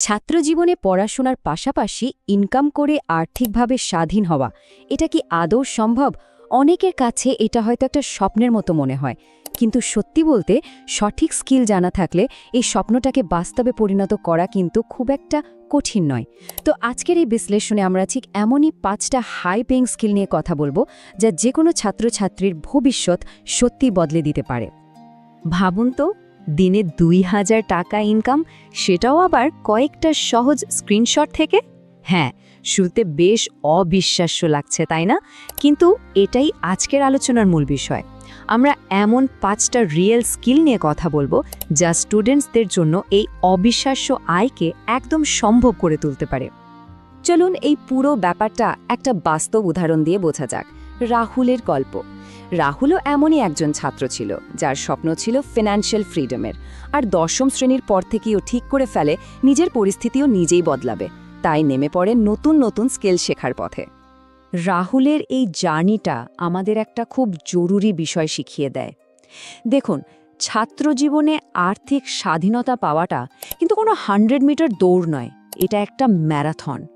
ছাত্রজীবনে পড়াশোনার পাশাপাশি ইনকাম করে আর্থিকভাবে স্বাধীন হওয়া, এটা কি আদৌ সম্ভব? অনেকের কাছে এটা হয়তো একটা স্বপ্নের মতো মনে হয়। কিন্তু সত্যি বলতে, সঠিক স্কিল জানা থাকলে এই স্বপ্নটাকে বাস্তবে পরিণত করা কিন্তু খুব একটা কঠিন নয়। তো আজকের এই বিশ্লেষণে আমরা ঠিক এমনই পাঁচটা হাই পেইং স্কিল নিয়ে কথা বলব, যা যে কোনো ছাত্রছাত্রীর ভবিষ্যৎ সত্যি বদলে দিতে পারে। ভাবুন তো দিনে দুই হাজার টাকা ইনকাম সেটাও আবার কয়েকটা সহজ স্ক্রিনশট থেকে? হ্যাঁ শুরুতে বেশ অবিশ্বাস্য লাগছে, তাই না? কিন্তু এটাই আজকের আলোচনার মূল বিষয়। আমরা এমন পাঁচটা রিয়েল স্কিল নিয়ে কথা বলব যা স্টুডেন্টসদের জন্য এই অবিশ্বাস্য আয়কে একদম সম্ভব করে তুলতে পারে। চলুন এই পুরো ব্যাপারটা একটা বাস্তব উদাহরণ দিয়ে বোঝা যাক। রাহুলের গল্প। রাহুলও এমনই একজন ছাত্র ছিল, যার স্বপ্ন ছিল ফিনান্সিয়াল ফ্রিডমের আর দশম শ্রেণির পর থেকেই ও ঠিক করে ফেলে, নিজের পরিস্থিতিও নিজেই বদলাবে। তাই নেমে পড়ে নতুন নতুন স্কিল শেখার পথে। রাহুলের এই জার্নিটা আমাদের একটা খুব জরুরি বিষয় শিখিয়ে দেয়। দেখুন, ছাত্র জীবনে আর্থিক স্বাধীনতা পাওয়াটা কিন্তু কোনো হান্ড্রেড মিটার দৌড় নয়, এটা একটা ম্যারাথন।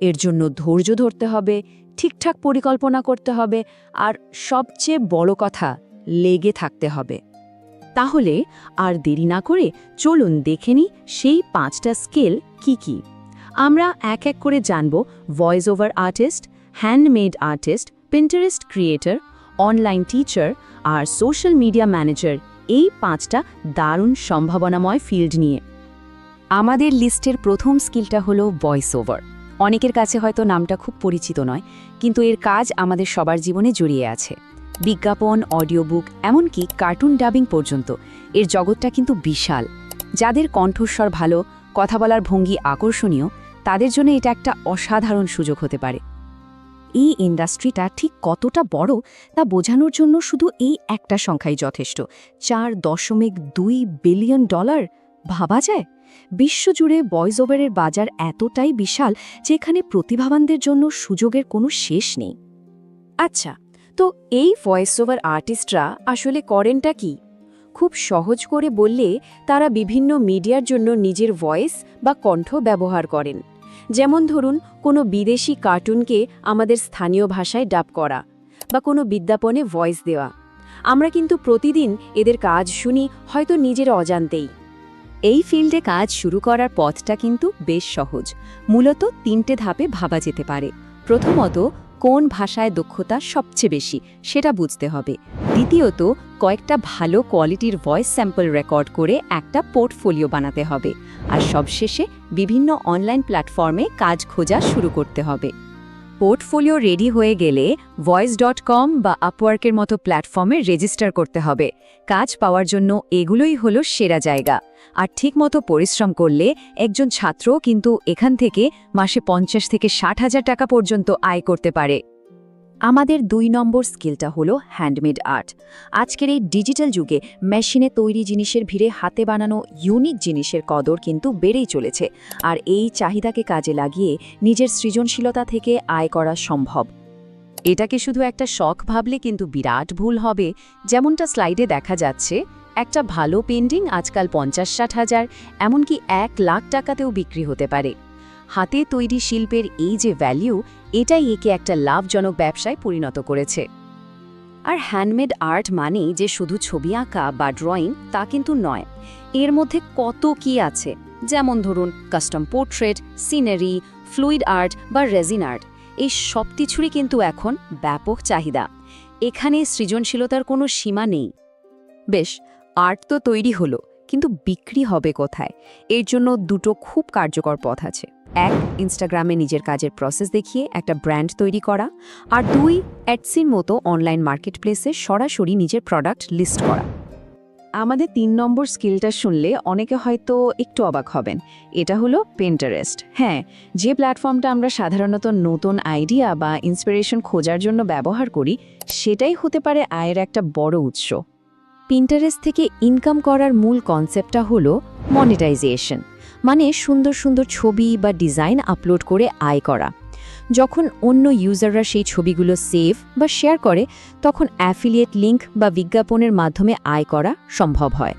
এর জন্য ধৈর্য ধরতে হবে ঠিকঠাক পরিকল্পনা করতে হবে আর সবচেয়ে বড় কথা, লেগে থাকতে হবে। তাহলে আর দেরি না করে চলুন দেখে নিই সেই পাঁচটা স্কেল কি কি। আমরা এক এক করে জানব voice over artist, handmade artist Pinterest creator online teacher আর সোশ্যাল মিডিয়া ম্যানেজার এই পাঁচটা দারুণ সম্ভাবনাময় ফিল্ড নিয়ে। আমাদের লিস্টের প্রথম স্কিলটা হলো ভয়েস ওভার অনেকের কাছে হয়তো নামটা খুব পরিচিত নয়, কিন্তু এর কাজ আমাদের সবার জীবনে জড়িয়ে আছে। বিজ্ঞাপন অডিও বুক এমনকি কার্টুন ডাবিং পর্যন্ত। এর জগৎটা কিন্তু বিশাল। যাদের কণ্ঠস্বর ভালো, কথা বলার ভঙ্গি আকর্ষণীয়, তাদের জন্য এটা একটা অসাধারণ সুযোগ হতে পারে। এই ইন্ডাস্ট্রিটা ঠিক কতটা বড়, তা বোঝানোর জন্য শুধু এই একটা সংখ্যাই যথেষ্ট। চার দশমিক দুই বিলিয়ন ডলার? ভাবা যায়? বিশ্বজুড়ে ভয়েস ওভারের বাজার এতটাই বিশাল যে এখানে প্রতিভাবানদের জন্য সুযোগের কোনো শেষ নেই। আচ্ছা তো এই ভয়েস ওভার আর্টিস্টরা আসলে করেনটা কি? খুব সহজ করে বললে তারা বিভিন্ন মিডিয়ার জন্য নিজের ভয়েস বা কণ্ঠ ব্যবহার করেন। যেমন ধরুন, কোনো বিদেশি কার্টুনকে আমাদের স্থানীয় ভাষায় ডাব করা বা কোনো বিজ্ঞাপনে ভয়েস দেওয়া। আমরা কিন্তু প্রতিদিন এদের কাজ শুনি, হয়তো নিজের অজান্তেই। এই ফিল্ডে কাজ শুরু করার পথটা কিন্তু বেশ সহজ। মূলত তিনটে ধাপে ভাবা যেতে পারে। প্রথমত, কোন ভাষায় দক্ষতা সবচেয়ে বেশি, সেটা বুঝতে হবে। দ্বিতীয়ত, কয়েকটা ভালো কোয়ালিটির ভয়েস স্যাম্পল রেকর্ড করে একটা পোর্টফোলিও বানাতে হবে। আর সবশেষে, বিভিন্ন অনলাইন প্ল্যাটফর্মে কাজ খোঁজা শুরু করতে হবে। পোর্টফোলিও রেডি হয়ে গেলে ভয়েস ডট কম বা আপওয়ার্কের মতো প্ল্যাটফর্মে রেজিস্টার করতে হবে। কাজ পাওয়ার জন্য এগুলোই হলো সেরা জায়গা। আর ঠিকমতো পরিশ্রম করলে একজন ছাত্র কিন্তু এখান থেকে মাসে পঞ্চাশ থেকে ষাট হাজার টাকা পর্যন্ত আয় করতে পারে। আমাদের দুই নম্বর স্কিলটা হলো হ্যান্ডমেড আর্ট। আজকের এই ডিজিটাল যুগে মেশিনে তৈরি জিনিসের ভিড়ে হাতে বানানো ইউনিক জিনিসের কদর কিন্তু বেড়েই চলেছে। আর এই চাহিদাকে কাজে লাগিয়ে নিজের সৃজনশীলতা থেকে আয় করা সম্ভব। এটাকে শুধু একটা শখ ভাবলে কিন্তু বিরাট ভুল হবে। যেমনটা স্লাইডে দেখা যাচ্ছে, একটা ভালো পেন্টিং আজকাল পঞ্চাশ ষাট হাজার, এমনকি এক লাখ টাকাতেও বিক্রি হতে পারে। হাতে তৈরি শিল্পের এই যে ভ্যালিউ এটাই একে একটা লাভজনক ব্যবসায় পরিণত করেছে। আর হ্যান্ডমেড আর্ট মানে যে শুধু ছবি আঁকা বা ড্রয়িং তা কিন্তু নয়, এর মধ্যে কত কি আছে? যেমন ধরুন custom portrait scenery fluid art বা রেজিন আর্ট এই সব কিছুরই কিন্তু এখন ব্যাপক চাহিদা। এখানে সৃজনশীলতার কোনো সীমা নেই। বেশ আর্ট তো তৈরি হলো, কিন্তু বিক্রি হবে কোথায়? এর জন্য দুটো খুব কার্যকর পথ আছে। এক ইনস্টাগ্রামে নিজের কাজের প্রসেস দেখিয়ে একটা ব্র্যান্ড তৈরি করা আর দুই অ্যাডসির মতো অনলাইন মার্কেটপ্লেসে সরাসরি নিজের প্রোডাক্ট লিস্ট করা। আমাদের তিন নম্বর স্কিলটা শুনলে অনেকে হয়তো একটু অবাক হবেন। এটা হলো পেন্টারেস্ট হ্যাঁ যে প্ল্যাটফর্মটা আমরা সাধারণত নতুন আইডিয়া বা ইন্সপিরেশন খোঁজার জন্য ব্যবহার করি, সেটাই হতে পারে আয়ের একটা বড় উৎস। পিন্টারেস্ট থেকে ইনকাম করার মূল কনসেপ্টটা হলো মনিটাইজেশন মানে সুন্দর সুন্দর ছবি বা ডিজাইন আপলোড করে আয় করা। যখন অন্য ইউজাররা সেই ছবিগুলো সেভ বা শেয়ার করে, তখন অ্যাফিলিয়েট লিঙ্ক বা বিজ্ঞাপনের মাধ্যমে আয় করা সম্ভব হয়।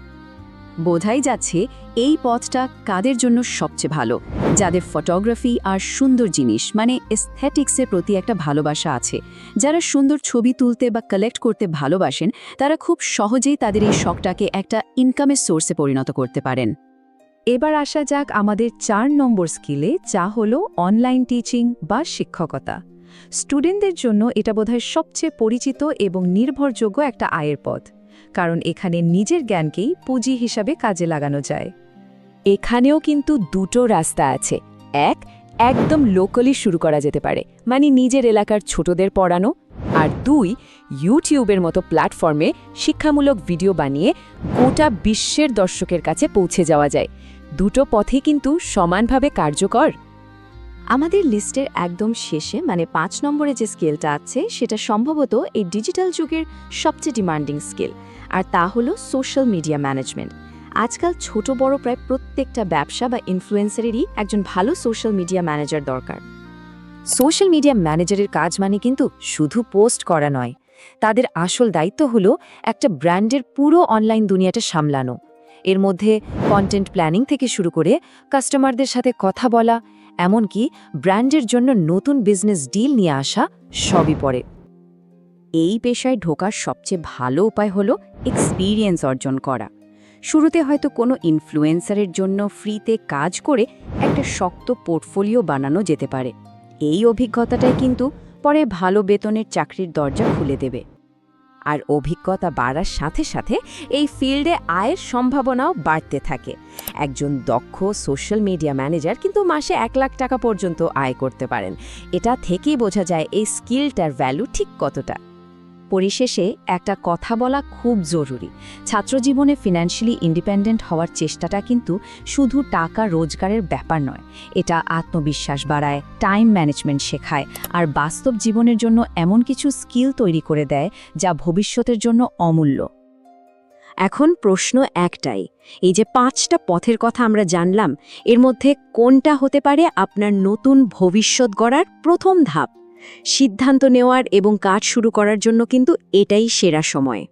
বোঝাই যাচ্ছে এই পথটা কাদের জন্য সবচেয়ে ভালো, যাদের ফটোগ্রাফি আর সুন্দর জিনিস মানে এস্থেটিক্সের প্রতি একটা ভালোবাসা আছে। যারা সুন্দর ছবি তুলতে বা কালেক্ট করতে ভালোবাসেন, তারা খুব সহজেই তাদের এই শখটাকে একটা ইনকামের সোর্সে পরিণত করতে পারেন। এবার আসা যাক আমাদের চার নম্বর স্কিলে, যা হলো অনলাইন টিচিং বা শিক্ষকতা। স্টুডেন্টদের জন্য এটা বোধহয় সবচেয়ে পরিচিত এবং নির্ভরযোগ্য একটা আয়ের পথ, কারণ এখানে নিজের জ্ঞানকেই পুঁজি হিসাবে কাজে লাগানো যায়। এখানেও কিন্তু দুটো রাস্তা আছে। এক, একদম লোকালি শুরু করা যেতে পারে মানে নিজের এলাকার ছোটদের পড়ানো আর দুই, ইউটিউবের মতো প্ল্যাটফর্মে শিক্ষামূলক ভিডিও বানিয়ে গোটা বিশ্বের দর্শকের কাছে পৌঁছে যাওয়া যায়। দুটো পথে কিন্তু সমানভাবে কার্যকর। আমাদের লিস্টের একদম শেষে মানে পাঁচ নম্বরে যে স্কেলটা আছে, সেটা সম্ভবত এই ডিজিটাল যুগের সবচেয়ে ডিমান্ডিং স্কেল, আর তা হলো সোশ্যাল মিডিয়া ম্যানেজমেন্ট। আজকাল ছোট বড় প্রায় প্রত্যেকটা ব্যবসা বা ইনফ্লুয়েন্সারেরই একজন ভালো সোশ্যাল মিডিয়া ম্যানেজার দরকার। সোশ্যাল মিডিয়া ম্যানেজারের কাজ মানে কিন্তু শুধু পোস্ট করা নয়। তাদের আসল দায়িত্ব হলো একটা ব্র্যান্ডের পুরো অনলাইন দুনিয়াটা সামলানো। এর মধ্যে কন্টেন্ট প্ল্যানিং থেকে শুরু করে কাস্টমারদের সাথে কথা বলা, এমনকি ব্র্যান্ডের জন্য নতুন বিজনেস ডিল নিয়ে আসা সবই পড়ে। এই পেশায় ঢোকার সবচেয়ে ভালো উপায় হলো এক্সপিরিয়েন্স অর্জন করা। শুরুতে হয়তো কোনো ইনফ্লুয়েন্সারের জন্য ফ্রিতে কাজ করে একটা শক্ত পোর্টফোলিও বানানো যেতে পারে। এই অভিজ্ঞতাটাই কিন্তু পরে ভালো বেতনের চাকরির দরজা খুলে দেবে। আর অভিজ্ঞতা বাড়ার সাথে সাথে এই ফিল্ডে আয়ের সম্ভাবনাও বাড়তে থাকে। একজন দক্ষ সোশ্যাল মিডিয়া ম্যানেজার কিন্তু মাসে এক লাখ টাকা পর্যন্ত আয় করতে পারেন। এটা থেকেই বোঝা যায় এই স্কিলটার ভ্যালু ঠিক কতটা। পরিশেষে একটা কথা বলা খুব জরুরি। ছাত্রজীবনে ফিনান্সিয়ালি ইন্ডিপেন্ডেন্ট হওয়ার চেষ্টাটা কিন্তু শুধু টাকা রোজগারের ব্যাপার নয়, এটা আত্মবিশ্বাস বাড়ায় টাইম ম্যানেজমেন্ট শেখায়, আর বাস্তব জীবনের জন্য এমন কিছু স্কিল তৈরি করে দেয় যা ভবিষ্যতের জন্য অমূল্য। এখন প্রশ্ন একটাই, এই যে পাঁচটা পথের কথা আমরা জানলাম, এর মধ্যে কোনটা হতে পারে আপনার নতুন ভবিষ্যৎ গড়ার প্রথম ধাপ? সিদ্ধান্ত নেওয়ার এবং কাজ শুরু করার জন্য কিন্তু এটাই সেরা সময়।